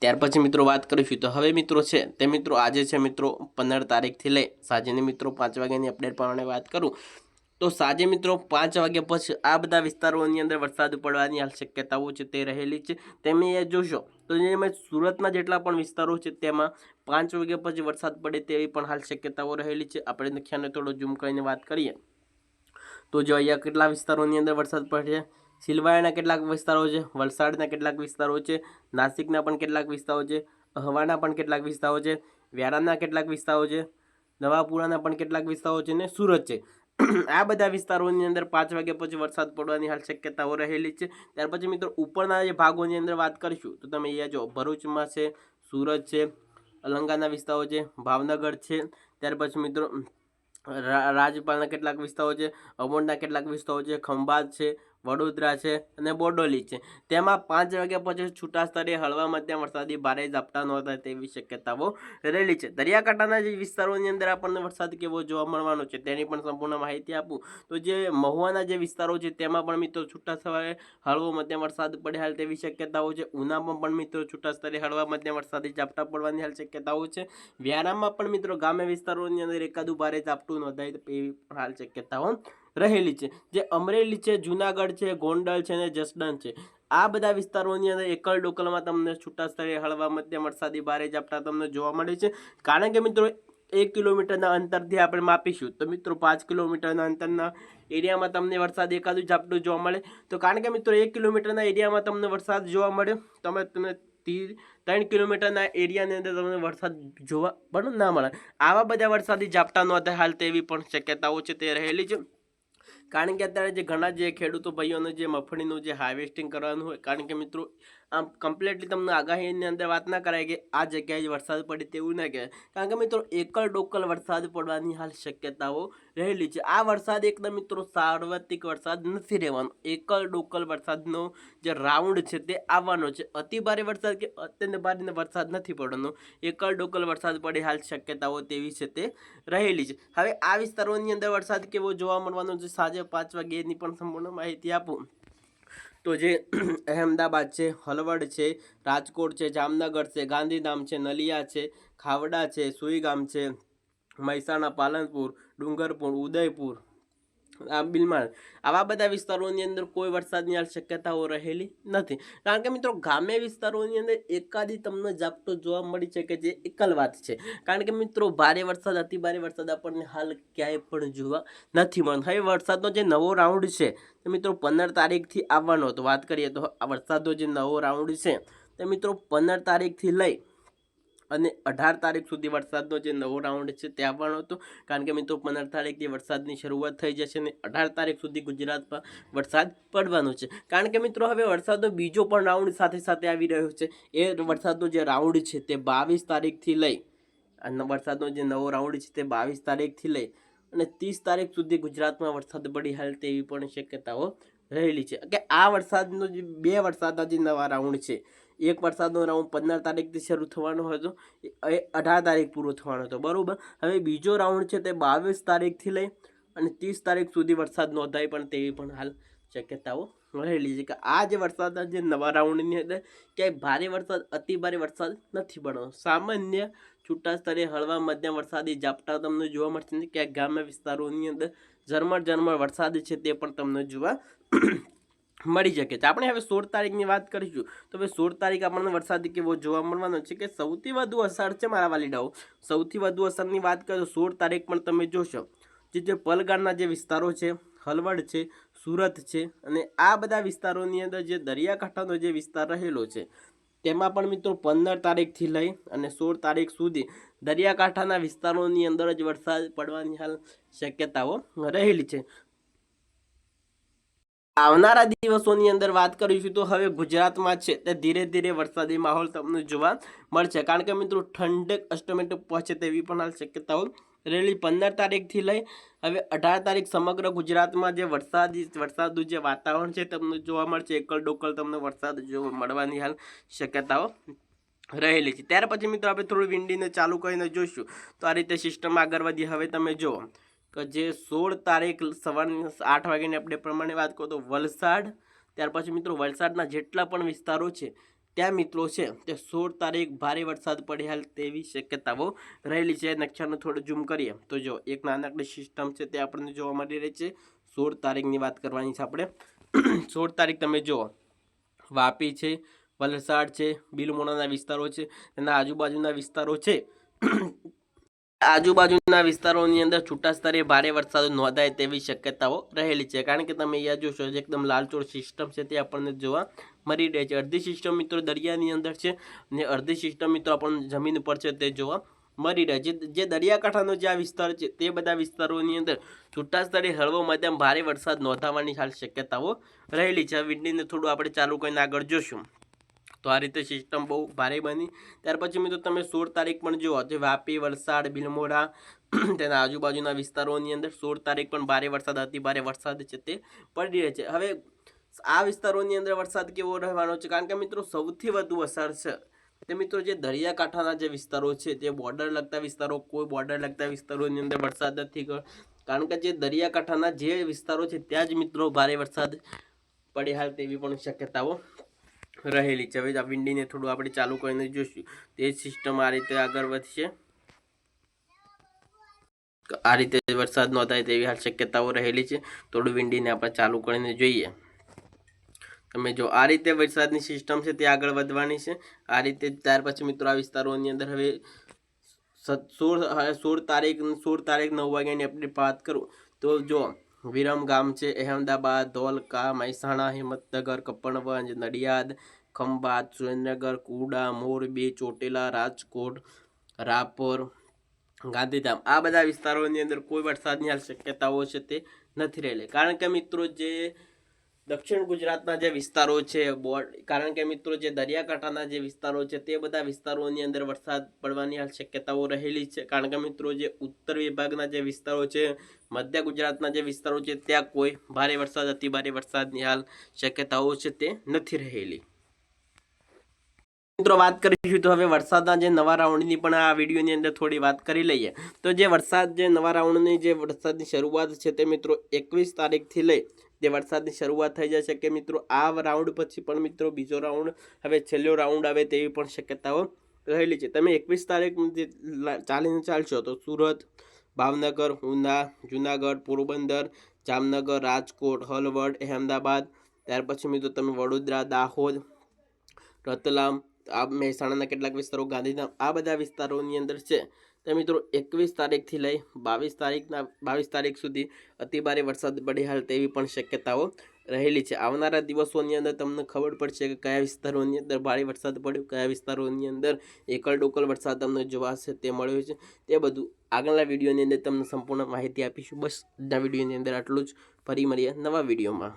ત્યાર પછી મિત્રો વાત કરીશું. તો હવે મિત્રો છે, તે મિત્રો આજે છે મિત્રો પંદર તારીખથી લઈ, સાંજેની મિત્રો પાંચ વાગ્યાની અપડેટ પ્રમાણે વાત કરું. તો સાંજે મિત્રો પાંચ વાગ્યા પછી આ બધા વિસ્તારોની અંદર વરસાદ પડવાની હાલ શક્યતાઓ છે તે રહેલી છે. તમે એ જોશો, તો જેમાં સુરતના જેટલા પણ વિસ્તારો છે તેમાં પાંચ વાગ્યા પછી વરસાદ પડે તેવી પણ હાલ શક્યતાઓ રહેલી છે. આપણે નખ્યાને થોડો ઝૂમ કરીને વાત કરીએ. તો જો અહીંયા કેટલા વિસ્તારોની અંદર વરસાદ પડશે સિલવાયાના કેટલાક વિસ્તારો છે, વલસાડના કેટલાક વિસ્તારો છે, નાસિકના પણ કેટલાક વિસ્તારો છે હવાના પણ કેટલાક વિસ્તારો છે, વ્યારાના કેટલાક વિસ્તારો છે, નવાપુરાના પણ કેટલાક વિસ્તારો છે ને સુરત છે. આ બધા વિસ્તારોની અંદર પાંચ વાગ્યા પછી વરસાદ પડવાની હાલ શક્યતાઓ રહેલી છે. ત્યાર પછી મિત્રો ઉપરના જે ભાગોની અંદર વાત કરીશું, તો તમે અહીંયા જો ભરૂચમાં છે, સુરત છે અલંગાના વિસ્તારો છે, ભાવનગર છે, ત્યાર પછી મિત્રો રાજપાલના કેટલાક વિસ્તારો છે અમોડના કેટલાક વિસ્તારો છે, ખંભાત છે વડોદરા છે અને બોડોલી છે. તેમાં પાંચ વાગ્યા પછી છૂટા સ્તરે હળવા મધ્યમ વરસાદી ભારે ઝાપટા નોંધાય તેવી શક્યતાઓ રહેલી છે. દરિયાકાંઠાના જે વિસ્તારોની અંદર આપણને વરસાદ કેવો જોવા મળવાનો છે તેની પણ સંપૂર્ણ માહિતી આપું. તો જે મહુવાના જે વિસ્તારો છે તેમાં પણ મિત્રો છૂટા સવારે હળવો મધ્યમ વરસાદ પડે હાલ તેવી શક્યતાઓ છે. ઉનામાં પણ મિત્રો છૂટા સ્તરે હળવા મધ્યમ વરસાદી ઝાપટા પડવાની હાલ શક્યતાઓ છે. વ્યારામાં પણ મિત્રો ગામે વિસ્તારોની અંદર એકાદું ભારે ઝાપટું નોંધાય એવી હાલ શક્યતાઓ રહેલી છે. જે અમરેલી છે, જુનાગઢ છે, ગોંડલ છે અને જસદણ છે. આ બધા વિસ્તારોની અંદર એકલ ડોકલમાં તમને છૂટા સ્તરે હળવા મધ્યમ વરસાદી ભારે ઝાપટા તમને જોવા મળે છે. કારણ કે મિત્રો, એક કિલોમીટરના અંતરથી આપણે માપીશું. તો મિત્રો, પાંચ કિલોમીટરના અંતરના એરિયામાં તમને વરસાદ એકાદું ઝાપટું જોવા મળે. તો કારણ કે મિત્રો, એક કિલોમીટરના એરિયામાં તમને વરસાદ જોવા મળે તમે તમને ત્રણ કિલોમીટરના એરિયાની અંદર તમને વરસાદ જોવા પણ ના મળે. આવા બધા વરસાદી ઝાપટા નોંધાય હાલ તેવી પણ શક્યતાઓ છે તે રહેલી છે. કારણ કે અત્યારે જે ઘણા જે ખેડૂતો ભાઈઓને જે મગફળીનું જે હાર્વેસ્ટિંગ કરવાનું હોય, કારણ કે મિત્રો આમ કમ્પ્લીટલી તમને આગાહીની અંદર વાત ના કરાય કે આ જગ્યાએ જ વરસાદ પડે તેવું ના કહેવાય. કારણ કે મિત્રો, એકલ ડોકલ વરસાદ પડવાની હાલ શક્યતાઓ રહેલી છે. આ વરસાદ એકદમ મિત્રો સાર્વત્રિક વરસાદ નથી રહેવાનો. એકલ ડોકલ વરસાદનો જે રાઉન્ડ છે તે આવવાનો છે. અતિ ભારે વરસાદ કે અત્યંત ભારે વરસાદ નથી પડવાનો. એકલ ડોકલ વરસાદ પડે હાલ શક્યતાઓ તેવી છે તે રહેલી છે. હવે આ વિસ્તારોની અંદર વરસાદ કેવો જોવા મળવાનો છે? સાંજે પાંચ વાગ્યાની પણ સંપૂર્ણ માહિતી આપું. તો જે અહેમદાબાદ છે, હલવડ છે, રાજકોટ છે, જામનગર છે, ગાંધીધામ છે, નલિયા છે, ખાવડા છે, સુઈગામ છે, મહેસાણા, પાલનપુર, ડુંગરપુર, ઉદયપુર બિલમાળ આવા બધા વિસ્તારોની અંદર કોઈ વરસાદની શક્યતાઓ રહેલી નથી. કારણ કે મિત્રો, ગામે વિસ્તારોની અંદર એકાદી તમને ઝાપટો જોવા મળી શકે જે એકલ વાત છે. કારણ કે મિત્રો, ભારે વરસાદ અતિ ભારે વરસાદ આપણને હાલ ક્યાંય પણ જોવા નથી મળતો. હવે વરસાદનો જે નવો રાઉન્ડ છે, તો મિત્રો, પંદર તારીખથી આવવાનો હતો. વાત કરીએ તો આ વરસાદનો જે નવો રાઉન્ડ છે, તે મિત્રો, પંદર તારીખથી લઈ અને અઢાર તારીખ સુધી વરસાદનો જે નવો રાઉન્ડ છે તે આવવાનો હતો. કારણ કે મિત્રો, પંદર તારીખથી વરસાદની શરૂઆત થઈ જશે અને અઢાર તારીખ સુધી ગુજરાતમાં વરસાદ પડવાનો છે. કારણ કે મિત્રો, હવે વરસાદનો બીજો પણ રાઉન્ડ સાથે સાથે આવી રહ્યો છે. એ વરસાદનો જે રાઉન્ડ છે તે બાવીસ તારીખથી લઈ અને વરસાદનો જે નવો રાઉન્ડ છે તે બાવીસ તારીખથી લઈ અને ત્રીસ તારીખ સુધી ગુજરાતમાં વરસાદ પડી હાલ તેવી પણ શક્યતાઓ રહેલી છે. કે આ વરસાદનો જે, બે વરસાદના જે નવા રાઉન્ડ છે. એક વરસાદનો રાઉન્ડ પંદર તારીખથી શરૂ થવાનો હતો એ અઢાર તારીખ પૂરો થવાનો હતો, બરાબર? હવે બીજો રાઉન્ડ છે તે બાવીસ તારીખથી લઈ અને ત્રીસ તારીખ સુધી વરસાદ નોંધાય પણ તેવી પણ હાલ શક્યતાઓ રહેલી છે. કે આ જે વરસાદના જે નવા રાઉન્ડની અંદર ક્યાંય ભારે વરસાદ, અતિ ભારે વરસાદ નથી પડવાનો. સામાન્ય છૂટા સ્તરે હળવા મધ્યમ વરસાદી ઝાપટા તમને જોવા મળશે ક્યાંક ગ્રામ્ય વિસ્તારોની અંદર ઝરમર ઝરમર વરસાદ છે તે પણ તમને જોવા મળી શકે છે. આપણે હવે સોળ તારીખની વાત કરીશું, તો હવે સોળ તારીખ આપણને વરસાદ કેવો જોવા મળવાનો છે કે સૌથી વધુ અસર છે મારા વાલીડાઓ. સૌથી વધુ અસરની વાત કરીએ તો સોળ તારીખ પણ તમે જોશો. જે જે પલગાડના જે વિસ્તારો છે, હલવડ છે, સુરત છે અને આ બધા વિસ્તારોની અંદર જે દરિયાકાંઠાનો જે વિસ્તાર રહેલો છે, તેમાં પણ મિત્રો પંદર તારીખથી લઈ અને સોળ તારીખ સુધી દરિયાકાંઠાના વિસ્તારોની અંદર જ વરસાદ પડવાની હાલ શક્યતાઓ રહેલી છે. આવનારા દિવસોની અંદર વાત કરીશું તો હવે ગુજરાતમાં છે તે ધીરે ધીરે વરસાદી માહોલ તમને જોવા મળશે. કારણ કે મિત્રો ઠંડક અષ્ટમેટ પહોંચે તેવી પણ હાલ શક્યતાઓ રહેલી. પંદર તારીખથી લઈ હવે અઢાર તારીખ સમગ્ર ગુજરાતમાં જે વરસાદી વરસાદનું જે વાતાવરણ છે તમને જોવા મળશે એકલ ડોકલ તમને વરસાદ જોવા મળવાની હાલ શક્યતાઓ રહેલી છે. ત્યાર પછી મિત્રો આપણે થોડું વિંડીને ચાલુ કરીને જોઈશું. તો આ રીતે સિસ્ટમ આગળ વધી. હવે તમે જુઓ. કે જે સોળ તારીખ સવારની આઠ વાગ્યાની આપણે પ્રમાણે વાત કરો તો વલસાડ, ત્યાર પછી મિત્રો વલસાડના જેટલા પણ વિસ્તારો છે, ત્યાં મિત્રો છે તે સોળ તારીખ ભારે વરસાદ પડે હાલ તેવી શક્યતાઓ રહેલી છે. નકશાને થોડું ઝૂમ કરીએ તો જો એક નાનકડી સિસ્ટમ છે તે આપણને જોવા મળી રહી છે. સોળ તારીખની વાત કરવાની છે આપણે. સોળ તારીખ તમે જુઓ, વાપી છે, વલસાડ છે, બિલમોડાના વિસ્તારો છે તેના આજુબાજુના વિસ્તારો છે. આજુબાજુના વિસ્તારોની અંદર છૂટા સ્તરે ભારે વરસાદ નોંધાય તેવી શક્યતાઓ રહેલી છે. કારણ કે તમે અહીંયા જોશો જે એકદમ લાલચોળ સિસ્ટમ છે તે આપણને જોવા મળી રહે છે. અડધી સિસ્ટમ મિત્રો દરિયાની અંદર છે અને અડધી સિસ્ટમ મિત્રો આપણને જમીન ઉપર છે તે જોવા મળી રહે છે. જે દરિયાકાંઠાનો જે આ વિસ્તાર છે તે બધા વિસ્તારોની અંદર છૂટા સ્તરે હળવો મધ્યમ ભારે વરસાદ નોંધાવાની હાલ શક્યતાઓ રહેલી છે. વિંડીને થોડું આપણે ચાલુ કરીને આગળ જોશું. તો આ રીતે સિસ્ટમ બહુ ભારે બની. ત્યાર પછી મિત્રો તમે સોળ તારીખ પણ જુઓ, જે વાપી, વલસાડ બિલમોડા તેના આજુબાજુના વિસ્તારોની અંદર સોળ તારીખ પણ ભારે વરસાદ અતિ ભારે વરસાદ છે તે પડી રહે છે. હવે આ વિસ્તારોની અંદર વરસાદ કેવો રહેવાનો છે? કારણ કે મિત્રો સૌથી વધુ અસર છે. તે મિત્રો જે દરિયાકાંઠાના જે વિસ્તારો છે, તે બોર્ડર લગતા વિસ્તારો, કોઈ બોર્ડર લગતા વિસ્તારોની અંદર વરસાદ નથી કારણ કે જે દરિયાકાંઠાના જે વિસ્તારો છે, ત્યાં જ મિત્રો ભારે વરસાદ પડે હાલ તેવી પણ શક્યતાઓ રહેલી છે. હવે આ વિંડીને થોડું આપણે ચાલુ કરીને જોઈશું તે સિસ્ટમ આ રીતે આગળ વધશે. આ રીતે વરસાદ નોંધાય તેવી હાલ શક્યતાઓ રહેલી છે. થોડું વિંડીને આપણે ચાલુ કરીને જોઈએ. તમે જો આ રીતે વરસાદની સિસ્ટમ છે તે આગળ વધવાની છે. આ રીતે ત્યાર પછી મિત્રો આ વિસ્તારોની અંદર હવે સોળ સોળ તારીખ સોળ તારીખ નવ વાગ્યાની આપણે વાત કરું. તો જો વિરમ ગામ છે, અહેમદાબાદ, ધોલકા, મહેસાણા, હિંમતનગર કપણવંજ નડિયાદ, ખંભાત, સુરેન્દ્રનગર, કુડા મોરબી ચોટીલા, રાજકોટ, રાપર, ગાંધીધામ. આ બધા વિસ્તારોની અંદર કોઈ વરસાદની હાલ શક્યતાઓ છે તે નથી રહેલી. કારણ કે મિત્રો જે દક્ષિણ ગુજરાતના જે વિસ્તારો છે, બોર્ડ, કારણ કે મિત્રો જે દરિયાકાંઠાના જે વિસ્તારો છે, તે બધા વિસ્તારોની અંદર વરસાદ પડવાની હાલ શક્યતાઓ રહેલી છે. કારણ કે મિત્રો જે ઉત્તર વિભાગના જે વિસ્તારો છે, મધ્ય ગુજરાતના જે વિસ્તારો છે, ત્યાં કોઈ ભારે વરસાદ, અતિ ભારે વરસાદની હાલ શક્યતાઓ છે તે નથી રહેલી. મિત્રો વાત કરીશું તો હવે વરસાદના જે નવા રાઉન્ડની પણ આ વિડીયોની અંદર થોડી વાત કરી લઈએ. તો જે વરસાદ, જે નવા રાઉન્ડની જે વરસાદની શરૂઆત છે તે મિત્રો એકવીસ તારીખથી લઈ જે વરસાદની શરૂઆત થઈ જશે કે મિત્રો આ રાઉન્ડ પછી પણ મિત્રો બીજો રાઉન્ડ હવે છેલ્લો રાઉન્ડ આવે તેવી પણ શક્યતાઓ રહેલી છે. તમે એકવીસ તારીખ ચાલીને ચાલશો તો સુરત, ભાવનગર, ઉના, જુનાગઢ, પોરબંદર, જામનગર, રાજકોટ, હલવડ, અહેમદાબાદ, ત્યાર પછી મિત્રો તમે વડોદરા, દાહોદ, રતલામ, આ મહેસાણાના કેટલાક વિસ્તારો, ગાંધીધામ, આ બધા વિસ્તારોની અંદર છે. તે મિત્રો, એકવીસ તારીખથી લઈ બાવીસ તારીખના, બાવીસ તારીખ સુધી અતિભારે વરસાદ પડી હાલ તેવી પણ શક્યતાઓ રહેલી છે. આવનારા દિવસોની અંદર તમને ખબર પડશે કે કયા વિસ્તારોની અંદર ભારે વરસાદ પડ્યો, કયા વિસ્તારોની અંદર એકલ ડોકલ વરસાદ તમને જોવાશે તે મળ્યો છે. તે બધું આગળના વિડીયોની અંદર તમને સંપૂર્ણ માહિતી આપીશું. બસ, આજના વિડીયોની અંદર આટલું જ. ફરી મળીએ નવા વિડીયોમાં.